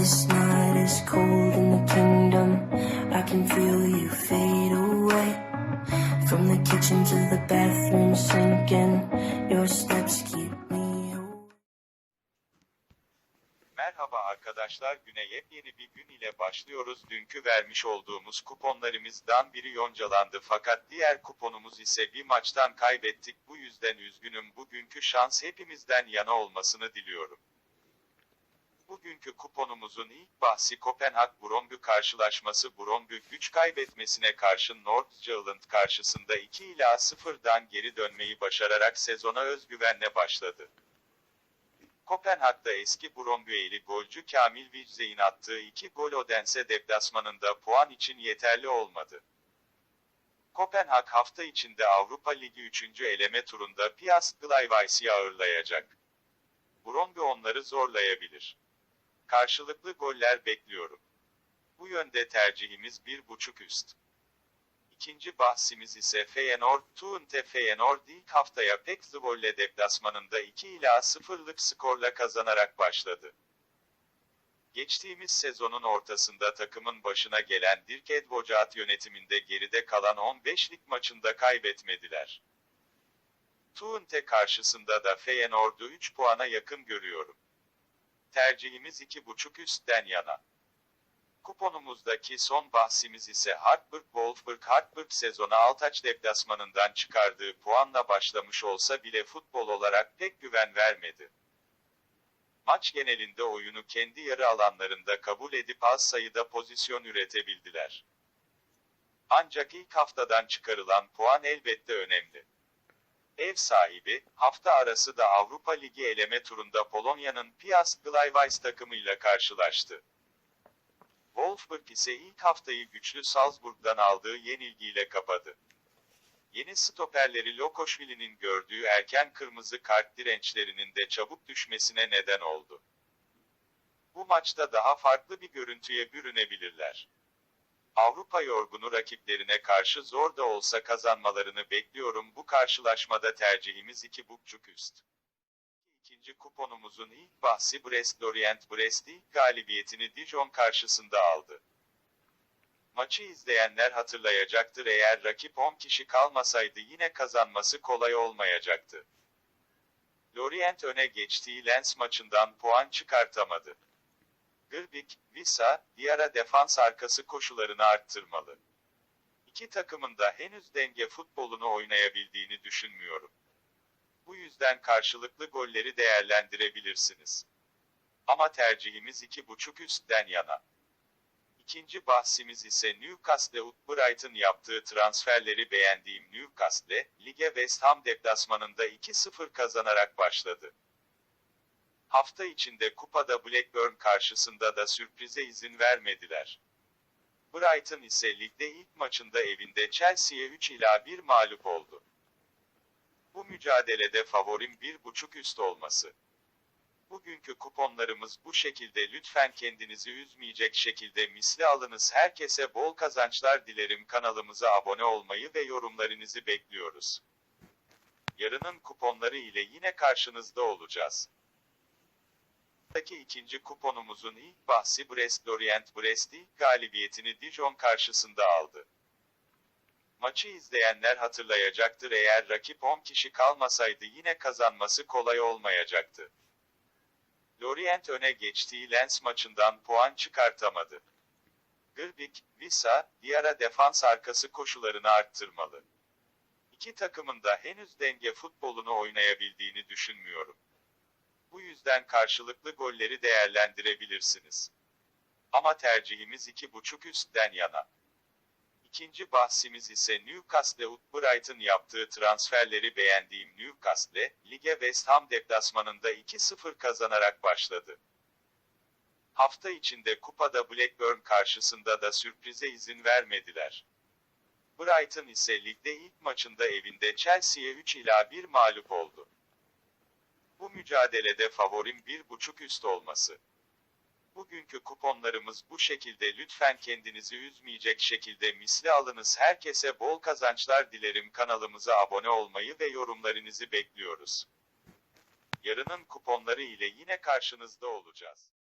this night is cold in the kingdom. I can feel you fade away. From the kitchen to the bathroom sinking. Your steps keep me. Merhaba arkadaşlar güne yepyeni bir gün ile başlıyoruz. Dünkü vermiş olduğumuz kuponlarımızdan biri yoncalandı fakat diğer kuponumuz ise bir maçtan kaybettik. Bu yüzden üzgünüm. Bugünkü şans hepimizden yana olmasını diliyorum. Bugünkü kuponumuzun ilk bahsi Kopenhag Brøndby karşılaşması Brøndby güç kaybetmesine karşın Nordsjælland karşısında 2 ila 0'dan geri dönmeyi başararak sezona özgüvenle başladı. Kopenhag'da eski Brøndby'li golcü Kamil Vijzey'in attığı iki gol Odense deplasmanında puan için yeterli olmadı. Kopenhag hafta içinde Avrupa Ligi 3. eleme turunda Piast Glayvais'i ağırlayacak. Brøndby onları zorlayabilir. Karşılıklı goller bekliyorum. Bu yönde tercihimiz 1.5 üst. İkinci bahsimiz ise Feyenoord, Twente Feyenoord ilk haftaya pek Zwolle deplasmanında 2 ila 0'lık skorla kazanarak başladı. Geçtiğimiz sezonun ortasında takımın başına gelen Dirk Edvocaat yönetiminde geride kalan 15'lik maçında kaybetmediler. Twente karşısında da Feyenoord'u 3 puana yakın görüyorum. Tercihimiz 2.5 üstten yana. Kuponumuzdaki son bahsimiz ise Hartberg Wolfsburg Hartberg sezona Altaç deplasmanından çıkardığı puanla başlamış olsa bile futbol olarak pek güven vermedi. Maç genelinde oyunu kendi yarı alanlarında kabul edip az sayıda pozisyon üretebildiler. Ancak ilk haftadan çıkarılan puan elbette önemli. Ev sahibi, hafta arası da Avrupa Ligi eleme turunda Polonya'nın Piast Glayvais takımıyla karşılaştı. Wolfsburg ise ilk haftayı güçlü Salzburg'dan aldığı yenilgiyle kapadı. Yeni stoperleri Lokoşvili'nin gördüğü erken kırmızı kart dirençlerinin de çabuk düşmesine neden oldu. Bu maçta daha farklı bir görüntüye bürünebilirler. Avrupa yorgunu rakiplerine karşı zor da olsa kazanmalarını bekliyorum. Bu karşılaşmada tercihimiz 2.5 üst. İkinci kuponumuzun ilk bahsi Brest Lorient Brest ilk galibiyetini Dijon karşısında aldı. Maçı izleyenler hatırlayacaktır eğer rakip 10 kişi kalmasaydı yine kazanması kolay olmayacaktı. Lorient öne geçtiği Lens maçından puan çıkartamadı. Gırbik, Visa, Diarra defans arkası koşularını arttırmalı. İki takımın da henüz denge futbolunu oynayabildiğini düşünmüyorum. Bu yüzden karşılıklı golleri değerlendirebilirsiniz. Ama tercihimiz 2.5 üstten yana. İkinci bahsimiz ise Newcastle Brighton yaptığı transferleri beğendiğim Newcastle, lige West Ham deplasmanında 2-0 kazanarak başladı. Hafta içinde kupada Blackburn karşısında da sürprize izin vermediler. Brighton ise ligde ilk maçında evinde Chelsea'ye 3 ila 1 mağlup oldu. Bu mücadelede favorim 1.5 üst olması. Bugünkü kuponlarımız bu şekilde lütfen kendinizi üzmeyecek şekilde misli alınız. Herkese bol kazançlar dilerim. Kanalımıza abone olmayı ve yorumlarınızı bekliyoruz. Yarının kuponları ile yine karşınızda olacağız. Daki ikinci kuponumuzun ilk bahsi Brest Lorient Brest ilk galibiyetini Dijon karşısında aldı. Maçı izleyenler hatırlayacaktır eğer rakip 10 kişi kalmasaydı yine kazanması kolay olmayacaktı. Lorient öne geçtiği Lens maçından puan çıkartamadı. Gırbik, Visa, Diarra defans arkası koşularını arttırmalı. İki takımın da henüz denge futbolunu oynayabildiğini düşünmüyorum. Bu yüzden karşılıklı golleri değerlendirebilirsiniz. Ama tercihimiz 2.5 üstten yana. İkinci bahsimiz ise Newcastle Brighton yaptığı transferleri beğendiğim Newcastle, lige West Ham deplasmanında 2-0 kazanarak başladı. Hafta içinde kupada Blackburn karşısında da sürprize izin vermediler. Brighton ise ligde ilk maçında evinde Chelsea'ye 3 ila 1 mağlup oldu. Mücadelede favorim 1.5 üst olması. Bugünkü kuponlarımız bu şekilde lütfen kendinizi üzmeyecek şekilde misli alınız. Herkese bol kazançlar dilerim. Kanalımıza abone olmayı ve yorumlarınızı bekliyoruz. Yarının kuponları ile yine karşınızda olacağız.